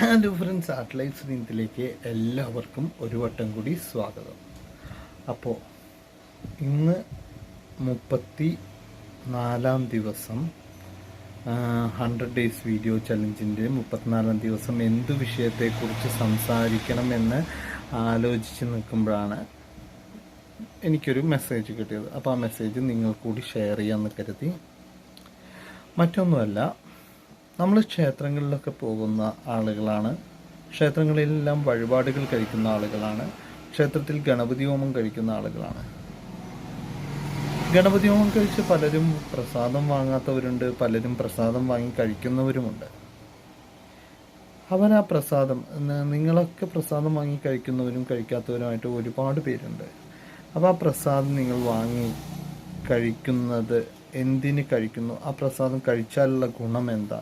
Hello friends art life സ്ക്രീനത്തിലേക്ക് എല്ലാവർക്കും ഒരു വട്ടം കൂടി സ്വാഗതം. അപ്പോൾ ഇന്ന് മുപ്പത്തി നാലാം ദിവസം ഹൺഡ്രഡ് ഡേയ്സ് വീഡിയോ ചലഞ്ചിന്റെ മുപ്പത്തിനാലാം ദിവസം എന്ത് വിഷയത്തെക്കുറിച്ച് സംസാരിക്കണമെന്ന് ആലോചിച്ച് നിൽക്കുമ്പോഴാണ് എനിക്കൊരു മെസ്സേജ് കിട്ടിയത്. അപ്പോൾ ആ മെസ്സേജ് നിങ്ങൾ കൂടി ഷെയർ ചെയ്യാമെന്ന് കരുതി. മറ്റൊന്നുമല്ല നമ്മൾ ക്ഷേത്രങ്ങളിലൊക്കെ പോകുന്ന ആളുകളാണ്. ക്ഷേത്രങ്ങളിലെല്ലാം വഴിപാടുകൾ കഴിക്കുന്ന ആളുകളാണ്. ക്ഷേത്രത്തിൽ ഗണപതി ഹോമം കഴിക്കുന്ന ആളുകളാണ്. ഗണപതി ഹോമം കഴിച്ച് പലരും പ്രസാദം വാങ്ങാത്തവരുണ്ട് പലരും പ്രസാദം വാങ്ങി കഴിക്കുന്നവരുമുണ്ട്. അവൻ ആ പ്രസാദം നിങ്ങളൊക്കെ പ്രസാദം വാങ്ങി കഴിക്കുന്നവരും കഴിക്കാത്തവരുമായിട്ട് ഒരുപാട് പേരുണ്ട്. അപ്പോൾ ആ പ്രസാദം നിങ്ങൾ വാങ്ങി കഴിക്കുന്നത് എന്തിന് കഴിക്കുന്നു? ആ പ്രസാദം കഴിച്ചാലുള്ള ഗുണം എന്താ?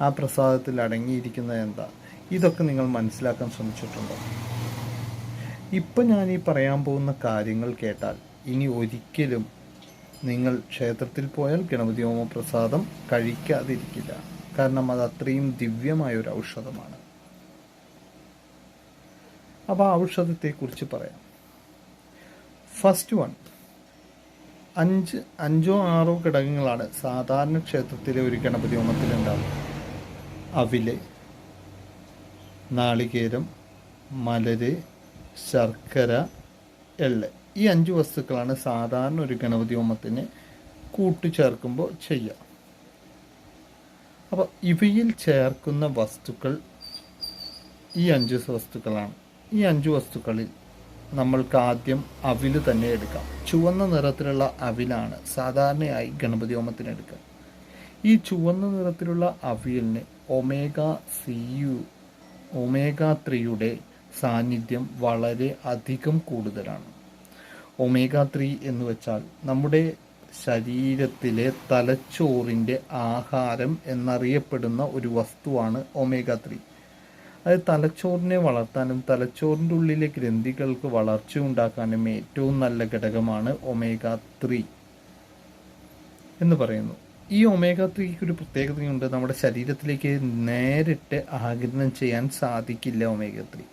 ആ പ്രസാദത്തിൽ അടങ്ങിയിരിക്കുന്നത് എന്താ? ഇതൊക്കെ നിങ്ങൾ മനസ്സിലാക്കാൻ ശ്രമിച്ചിട്ടുണ്ടോ? ഇപ്പം ഞാൻ ഈ പറയാൻ പോകുന്ന കാര്യങ്ങൾ കേട്ടാൽ ഇനി ഒരിക്കലും നിങ്ങൾ ക്ഷേത്രത്തിൽ പോയാൽ ഗണപതി ഹോമ പ്രസാദം കഴിക്കാതിരിക്കില്ല. കാരണം അത് അത്രയും ദിവ്യമായ ഒരു ഔഷധമാണ്. അപ്പോൾ ആ ഔഷധത്തെക്കുറിച്ച് പറയാം. ഫസ്റ്റ് വൺ അഞ്ച് അഞ്ചോ ആറോ ഘടകങ്ങളാണ് സാധാരണ ക്ഷേത്രത്തിലെ ഒരു ഗണപതി ഹോമത്തിൽ അവിൽ നാളികേരം മലര് ശർക്കര എള്ള്. ഈ അഞ്ച് വസ്തുക്കളാണ് സാധാരണ ഒരു ഗണപതി ഹോമത്തിന് കൂട്ടിച്ചേർക്കുമ്പോൾ ചെയ്യുക. അപ്പോൾ ഇവയിൽ ചേർക്കുന്ന വസ്തുക്കൾ ഈ അഞ്ച് വസ്തുക്കളാണ്. ഈ അഞ്ച് വസ്തുക്കളിൽ നമ്മൾക്ക് ആദ്യം അവിൽ തന്നെ എടുക്കാം. ചുവന്ന നിറത്തിലുള്ള അവിലാണ് സാധാരണയായി ഗണപതി ഹോമത്തിന് എടുക്കുക. ഈ ചുവന്ന നിറത്തിലുള്ള അവിയലിന് ഒമേഗ സി യു. ഒമേഗ ത്രീയുടെ സാന്നിധ്യം വളരെ അധികം കൂടുതലാണ്. ഒമേഗ ത്രീ എന്ന് വെച്ചാൽ നമ്മുടെ ശരീരത്തിലെ തലച്ചോറിന്റെ ആഹാരം എന്നറിയപ്പെടുന്ന ഒരു വസ്തുവാണ് ഒമേഗ ത്രീ. അത് തലച്ചോറിനെ വളർത്താനും തലച്ചോറിന്റെ ഉള്ളിലെ ഗ്രന്ഥികൾക്ക് വളർച്ച ഉണ്ടാക്കാനും ഏറ്റവും നല്ല ഘടകമാണ് ഒമേഗ ത്രീ എന്ന് പറയുന്നു. ഈ ഒമേഗ ത്രീക്ക് ഒരു പ്രത്യേകതയുണ്ട് നമ്മുടെ ശരീരത്തിലേക്ക് നേരിട്ട് ആഗിരണം ചെയ്യാൻ സാധിക്കില്ല ഒമേഗ ത്രീ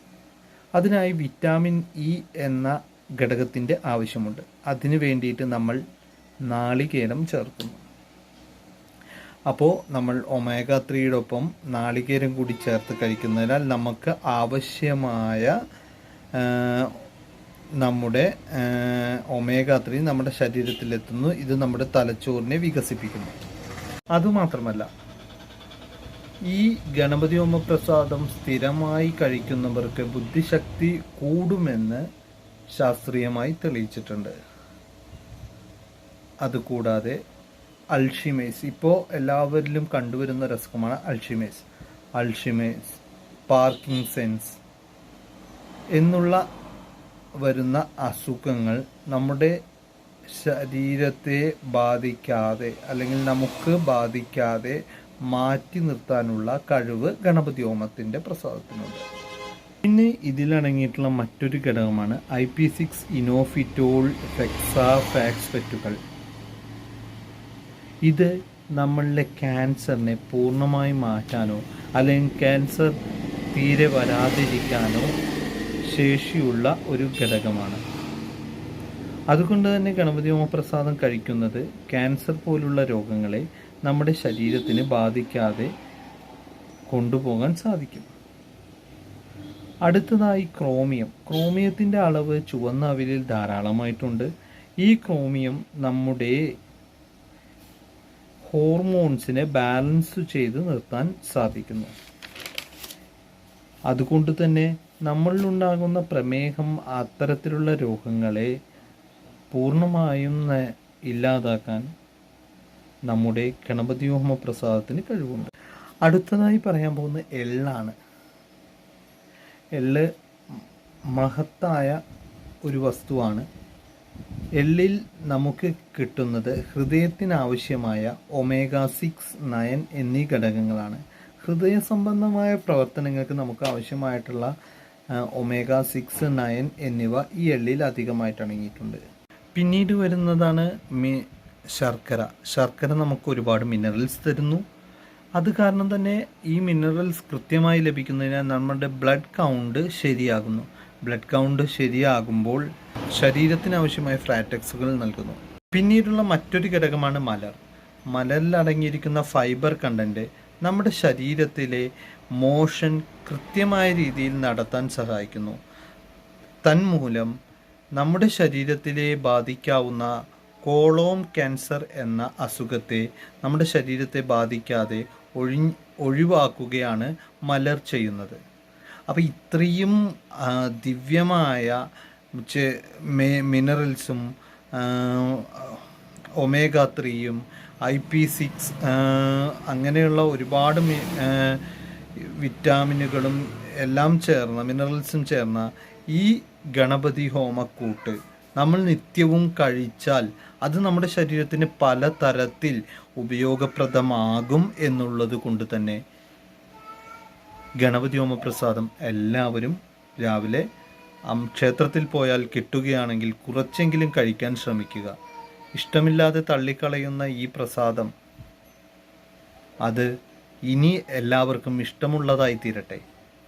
അതിനായി വിറ്റാമിൻ ഇ എന്ന ഘടകത്തിന്റെ ആവശ്യമുണ്ട്. അതിനു വേണ്ടിയിട്ട് നമ്മൾ നാളികേരം ചേർക്കുന്നു. അപ്പോൾ നമ്മൾ ഒമേഗ ത്രീയുടെ ഒപ്പം നാളികേരം കൂടി ചേർത്ത് കഴിക്കുന്നതിനാൽ നമുക്ക് ആവശ്യമായ നമ്മുടെ ഒമേഗ ത്രീ നമ്മുടെ ശരീരത്തിലെത്തുന്നു. ഇത് നമ്മുടെ തലച്ചോറിനെ വികസിപ്പിക്കുന്നു. അതുമാത്രമല്ല ഈ ഗണപതി ഹോമ പ്രസാദം സ്ഥിരമായി കഴിക്കുന്നവർക്ക് ബുദ്ധിശക്തി കൂടുമെന്ന് ശാസ്ത്രീയമായി തെളിയിച്ചിട്ടുണ്ട്. അതുകൂടാതെ അൾഷിമേസ് ഇപ്പോൾ എല്ലാവരിലും കണ്ടുവരുന്ന രസകമാണ് അൾഷിമേസ് അൾഷിമേസ് പാർക്കിംഗ് സെൻസ് എന്നുള്ള വരുന്ന അസുഖങ്ങൾ നമ്മുടെ ശരീരത്തെ ബാധിക്കാതെ അല്ലെങ്കിൽ നമുക്ക് ബാധിക്കാതെ മാറ്റി നിർത്താനുള്ള കഴിവ് ഗണപതി ഹോമത്തിന്റെ പ്രസാദത്തിനുണ്ട്. പിന്നെ ഇതിലടങ്ങിയിട്ടുള്ള മറ്റൊരു ഘടകമാണ് ഐ പി സിക്സ് ഇനോഫിറ്റോൾ ഫെക്സാഫാക്സ്പെറ്റുകൾ ഇത് നമ്മളിലെ ക്യാൻസറിനെ പൂർണമായി മാറ്റാനോ അല്ലെങ്കിൽ ക്യാൻസർ തീരെ വരാതിരിക്കാനോ ശേഷിയുള്ള ഒരു ഘടകമാണ്. അതുകൊണ്ട് തന്നെ ഗണപതി ഹോമപ്രസാദം കഴിക്കുന്നത് ക്യാൻസർ പോലുള്ള രോഗങ്ങളെ നമ്മുടെ ശരീരത്തിന് ബാധിക്കാതെ കൊണ്ടുപോകാൻ സാധിക്കും. അടുത്തതായി ക്രോമിയം. ക്രോമിയത്തിന്റെ അളവ് ചുവന്ന അവിലിൽ ധാരാളമായിട്ടുണ്ട്. ഈ ക്രോമിയം നമ്മുടെ ഹോർമോൺസിനെ ബാലൻസ് ചെയ്ത് നിർത്താൻ സാധിക്കുന്നു. അതുകൊണ്ട് തന്നെ നമ്മളിലുണ്ടാകുന്ന പ്രമേഹം അത്തരത്തിലുള്ള രോഗങ്ങളെ പൂർണമായും ഇല്ലാതാക്കാൻ നമ്മുടെ ഗണപതി ഹോമ പ്രസാദത്തിന് കഴിവുണ്ട്. അടുത്തതായി പറയാൻ പോകുന്ന എള്ളാണ് എൾ മഹത്തായ ഒരു വസ്തുവാണ്. എള്ളിൽ നമുക്ക് കിട്ടുന്നത് ഹൃദയത്തിനാവശ്യമായ ഒമേഗ സിക്സ് നയൻ എന്നീ ഘടകങ്ങളാണ്. ഹൃദയ സംബന്ധമായ പ്രവർത്തനങ്ങൾക്ക് നമുക്ക് ആവശ്യമായിട്ടുള്ള ഒമേഗ സിക്സ് നയൻ എന്നിവ ഈ എള്ളിൽ അധികമായിട്ട് അടങ്ങിയിട്ടുണ്ട്. പിന്നീട് വരുന്നതാണ് മി ശർക്കര. ശർക്കര നമുക്ക് ഒരുപാട് മിനറൽസ് തരുന്നു. അത് കാരണം തന്നെ ഈ മിനറൽസ് കൃത്യമായി ലഭിക്കുന്നതിനാൽ നമ്മുടെ ബ്ലഡ് കൗണ്ട് ശരിയാകുന്നു. ബ്ലഡ് കൗണ്ട് ശരിയാകുമ്പോൾ ശരീരത്തിന് ആവശ്യമായ ഫ്രാറ്റക്സുകൾ നൽകുന്നു. പിന്നീടുള്ള മറ്റൊരു ഘടകമാണ് മലർ. മലരിൽ അടങ്ങിയിരിക്കുന്ന ഫൈബർ കണ്ടന്റ് നമ്മുടെ ശരീരത്തിലെ മോഷൻ കൃത്യമായ രീതിയിൽ നടത്താൻ സഹായിക്കുന്നു. തന്മൂലം നമ്മുടെ ശരീരത്തിലെ ബാധിക്കാവുന്ന കോളോം ക്യാൻസർ എന്ന അസുഖത്തെ നമ്മുടെ ശരീരത്തെ ബാധിക്കാതെ ഒഴി ഒഴിവാക്കുകയാണ് മലർ ചെയ്യുന്നത്. അപ്പോൾ ഇത്രയും ദിവ്യമായ മിനറൽസും ഒമേഗ ത്രീയും ഐ പി സിക്സ് അങ്ങനെയുള്ള ഒരുപാട് വിറ്റാമിനുകളും എല്ലാം ചേർന്ന മിനറൽസും ചേർന്ന ഈ ഗണപതി ഹോമക്കൂട്ട് നമ്മൾ നിത്യവും കഴിച്ചാൽ അത് നമ്മുടെ ശരീരത്തിന് പല തരത്തിൽ ഉപയോഗപ്രദമാകും എന്നുള്ളത് കൊണ്ട് തന്നെ ഗണപതി ഹോമപ്രസാദം എല്ലാവരും രാവിലെ ക്ഷേത്രത്തിൽ പോയാൽ കിട്ടുകയാണെങ്കിൽ കുറച്ചെങ്കിലും കഴിക്കാൻ ശ്രമിക്കുക. ഇഷ്ടമില്ലാതെ തള്ളിക്കളയുന്ന ഈ പ്രസാദം അത് ഇനി എല്ലാവർക്കും ഇഷ്ടമുള്ളതായി തീരട്ടെ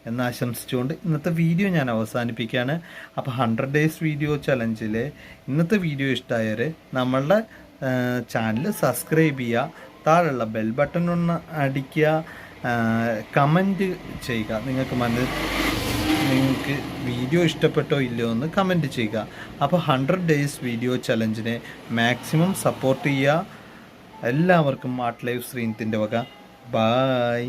എന്ന് ആശംസിച്ചുകൊണ്ട് ഇന്നത്തെ വീഡിയോ ഞാൻ അവസാനിപ്പിക്കുകയാണ്. അപ്പോൾ ഹൺഡ്രഡ് ഡേയ്സ് വീഡിയോ ചലഞ്ചിലെ ഇന്നത്തെ വീഡിയോ ഇഷ്ടമായവർ നമ്മളുടെ ചാനൽ സബ്സ്ക്രൈബ് ചെയ്യുക താഴെയുള്ള ബെൽ ബട്ടൺ ഒന്ന് അടിക്കുക കമന്റ് ചെയ്യുക. നിങ്ങൾക്ക് മന നിങ്ങൾക്ക് വീഡിയോ ഇഷ്ടപ്പെട്ടോ ഇല്ലയോ എന്ന് കമന്റ് ചെയ്യുക. അപ്പോൾ ഹൺഡ്രഡ് ഡേയ്സ് വീഡിയോ ചലഞ്ചിനെ മാക്സിമം സപ്പോർട്ട് ചെയ്യുക. എല്ലാവർക്കും ആർട്ട് ലൈഫ് ശ്രീനത്തിന്റെ വക. ബായ്